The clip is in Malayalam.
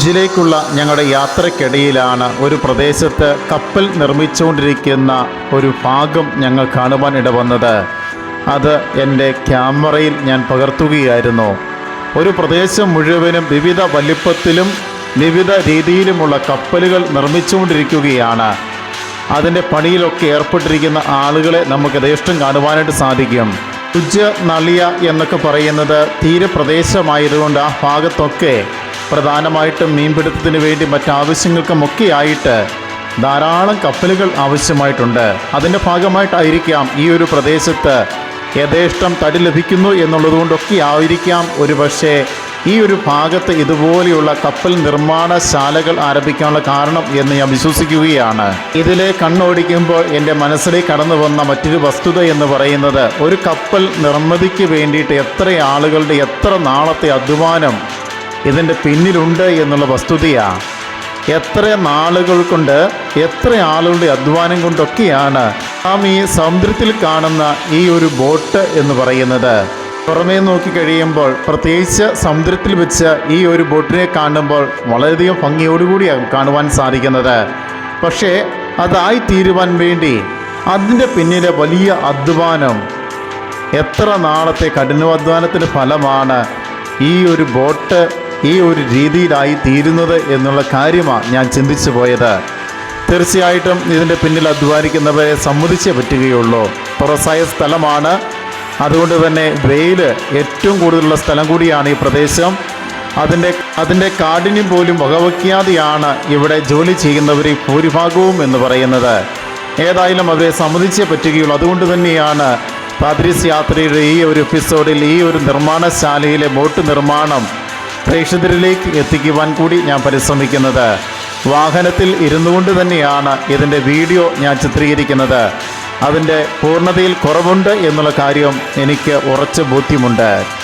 ജിലേക്കുള്ള ഞങ്ങളുടെ യാത്രക്കിടയിലാണ് ഒരു പ്രദേശത്ത് കപ്പൽ നിർമ്മിച്ചുകൊണ്ടിരിക്കുന്ന ഒരു ഭാഗം ഞങ്ങൾ കാണുവാൻ ഇടവന്നത്. അത് എന്റെ ക്യാമറയിൽ ഞാൻ പകർത്തുകയായിരുന്നു. ഒരു പ്രദേശം മുഴുവനും വിവിധ വലിപ്പത്തിലും വിവിധ രീതിയിലുമുള്ള കപ്പലുകൾ നിർമ്മിച്ചുകൊണ്ടിരിക്കുകയാണ്. അതിന്റെ പണിയിലൊക്കെ ഏർപ്പെട്ടിരിക്കുന്ന ആളുകളെ നമുക്ക് യഥേഷ്ടം കാണുവാനായിട്ട് സാധിക്കും. ഉജ്ജ നളിയ എന്നൊക്കെ പറയുന്നത് തീരപ്രദേശമായതുകൊണ്ട് ആ ഭാഗത്തൊക്കെ പ്രധാനമായിട്ടും മീൻപിടുത്തത്തിന് വേണ്ടി മറ്റാവശ്യങ്ങൾക്കുമൊക്കെയായിട്ട് ധാരാളം കപ്പലുകൾ ആവശ്യമായിട്ടുണ്ട്. അതിന്റെ ഭാഗമായിട്ടായിരിക്കാം ഈ ഒരു പ്രദേശത്ത് യഥേഷ്ടം തടി ലഭിക്കുന്നു എന്നുള്ളതുകൊണ്ടൊക്കെ ആയിരിക്കാം ഒരു പക്ഷേ ഈ ഒരു ഭാഗത്ത് ഇതുപോലെയുള്ള കപ്പൽ നിർമ്മാണശാലകൾ ആരംഭിക്കാനുള്ള കാരണം എന്ന് ഞാൻ വിശ്വസിക്കുകയാണ്. ഇതിലെ കണ്ണോടിക്കുമ്പോൾ എന്റെ മനസ്സിലേക്ക് കടന്നു വന്ന മറ്റൊരു വസ്തുത എന്ന് പറയുന്നത് ഒരു കപ്പൽ നിർമ്മിതിക്ക് വേണ്ടിയിട്ട് എത്ര ആളുകളുടെ എത്ര നാളത്തെ അധ്വാനം ഇതിന്റെ പിന്നിലുണ്ട് എന്നുള്ള വസ്തുതയാണ് എത്ര നാളുകൾ കൊണ്ട് എത്ര ആളുകളുടെ അധ്വാനം കൊണ്ടൊക്കെയാണ് നാം ഈ സമുദ്രത്തിൽ കാണുന്ന ഈ ഒരു ബോട്ട് എന്ന് പറയുന്നത്. പുറമേ നോക്കി കഴിയുമ്പോൾ പ്രത്യേകിച്ച് സമുദ്രത്തിൽ വെച്ച് ഈ ഒരു ബോട്ടിനെ കാണുമ്പോൾ വളരെയധികം ഭംഗിയോടുകൂടിയാണ് കാണുവാൻ സാധിക്കുന്നത്. പക്ഷേ അതായി തീരുവാൻ വേണ്ടി അതിന്റെ പിന്നിലെ വലിയ അധ്വാനം എത്ര നാളത്തെ കഠിനാധ്വാനത്തിന്റെ ഫലമാണ് ഈ ഒരു ബോട്ട് ഈ ഒരു രീതിയിലായി തീരുന്നത് എന്നുള്ള കാര്യമാണ് ഞാൻ ചിന്തിച്ചു പോയത്. തീർച്ചയായിട്ടും ഇതിന്റെ പിന്നിൽ അധ്വാനിക്കുന്നവരെ സമ്മതിച്ചേ പറ്റുകയുള്ളൂ. തുറസായ സ്ഥലമാണ്. അതുകൊണ്ട് തന്നെ വെയിൽ ഏറ്റവും കൂടുതലുള്ള സ്ഥലം കൂടിയാണ് ഈ പ്രദേശം. അതിന്റെ അതിന്റെ കാഠിന്യം പോലും വകവയ്ക്കാതെയാണ് ഇവിടെ ജോലി ചെയ്യുന്നവരിൽ ഭൂരിഭാഗവും എന്ന് പറയുന്നത്. ഏതായാലും അവരെ സമ്മതിച്ചേ പറ്റുകയുള്ളൂ. അതുകൊണ്ട് തന്നെയാണ് പാദ്രീസ് യാത്രയുടെ ഈ ഒരു എപ്പിസോഡിൽ ഈ ഒരു നിർമ്മാണശാലയിലെ ബോട്ട് നിർമ്മാണം പ്രേക്ഷകരിലേക്ക് എത്തിക്കുവാൻ കൂടി ഞാൻ പരിശ്രമിക്കുന്നത്. വാഹനത്തിൽ ഇരുന്നു കൊണ്ട് തന്നെയാണ് ഇതിന്റെ വീഡിയോ ഞാൻ ചിത്രീകരിക്കുന്നത്. അതിന്റെ പൂർണതയിൽ കുറവുണ്ട് എന്നുള്ള കാര്യം എനിക്ക് ഉറച്ച ബോധ്യമുണ്ട്.